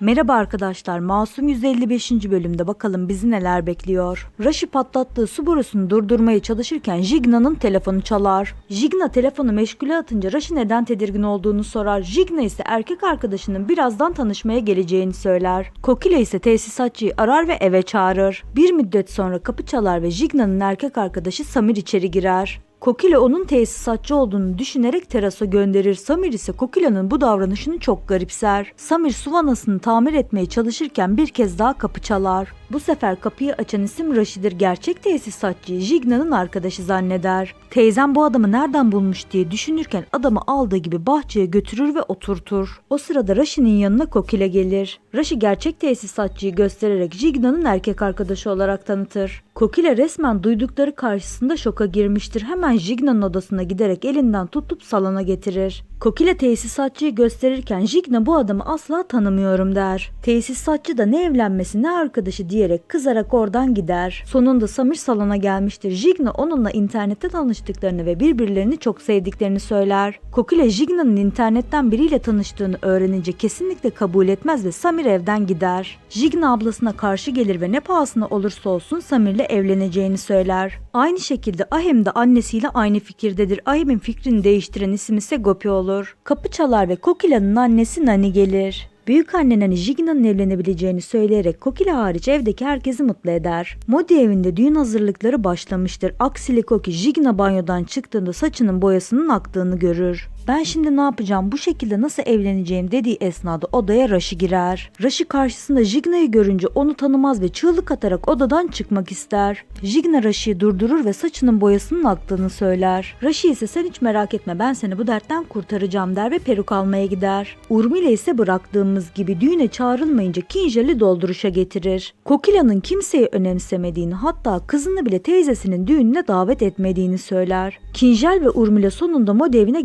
Merhaba arkadaşlar, Masum 155. bölümde bakalım bizi neler bekliyor. Rashi patlattığı su borusunu durdurmaya çalışırken Jigna'nın telefonu çalar. Jigna telefonu meşgule atınca Rashi neden tedirgin olduğunu sorar. Jigna ise erkek arkadaşının birazdan tanışmaya geleceğini söyler. Kokila ise tesisatçıyı arar ve eve çağırır. Bir müddet sonra kapı çalar ve Jigna'nın erkek arkadaşı Samir içeri girer. Kokila onun tesisatçı olduğunu düşünerek terasa gönderir. Samir ise Kokila'nın bu davranışını çok garipser. Samir su vanasını tamir etmeye çalışırken bir kez daha kapı çalar. Bu sefer kapıyı açan isim Raşi'dir. Gerçek tesisatçıyı Jigna'nın arkadaşı zanneder. Teyzem bu adamı nereden bulmuş diye düşünürken adamı aldığı gibi bahçeye götürür ve oturtur. O sırada Raşi'nin yanına Kokila gelir. Raşi gerçek tesisatçıyı göstererek Jigna'nın erkek arkadaşı olarak tanıtır. Kokila resmen duydukları karşısında şoka girmiştir. Hemen Jigna'nın odasına giderek elinden tutup salona getirir. Kokila tesisatçıyı gösterirken Jigna bu adamı asla tanımıyorum der. Tesisatçı da ne evlenmesi ne arkadaşı diyerek kızarak oradan gider. Sonunda Samir salona gelmiştir. Jigna onunla internette tanıştıklarını ve birbirlerini çok sevdiklerini söyler. Kokila Jigna'nın internetten biriyle tanıştığını öğrenince kesinlikle kabul etmez ve Samir evden gider. Jigna ablasına karşı gelir ve ne pahasına olursa olsun Samir'le evleneceğini söyler. Aynı şekilde Ahem de annesiyle aynı fikirdedir. Ahem'in fikrini değiştiren isim ise Gopi olur. Kapı çalar ve Kokila'nın annesi Nani gelir. Büyük anne Nani Jigna'nın evlenebileceğini söyleyerek Kokila hariç evdeki herkesi mutlu eder. Modi evinde düğün hazırlıkları başlamıştır. Aksili Koki Jigna banyodan çıktığında saçının boyasının aktığını görür. Ben şimdi ne yapacağım, bu şekilde nasıl evleneceğim dediği esnada odaya Rashi girer. Rashi karşısında Jigna'yı görünce onu tanımaz ve çığlık atarak odadan çıkmak ister. Jigna Rashi'yi durdurur ve saçının boyasının aktığını söyler. Rashi ise sen hiç merak etme ben seni bu dertten kurtaracağım der ve peruk almaya gider. Urmile ise bıraktığımız gibi düğüne çağrılmayınca Kinjal'i dolduruşa getirir. Kokila'nın kimseyi önemsemediğini hatta kızını bile teyzesinin düğününe davet etmediğini söyler. Kinjal ve Urmile sonunda mod evine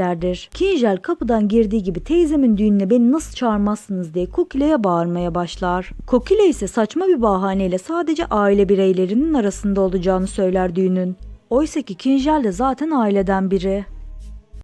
gelmişlerdir. Kinjal kapıdan girdiği gibi teyzemin düğününe beni nasıl çağırmazsınız diye Kokila'ya bağırmaya başlar. Kokila ise saçma bir bahaneyle sadece aile bireylerinin arasında olacağını söyler düğünün. Oysa ki Kinjal de zaten aileden biri.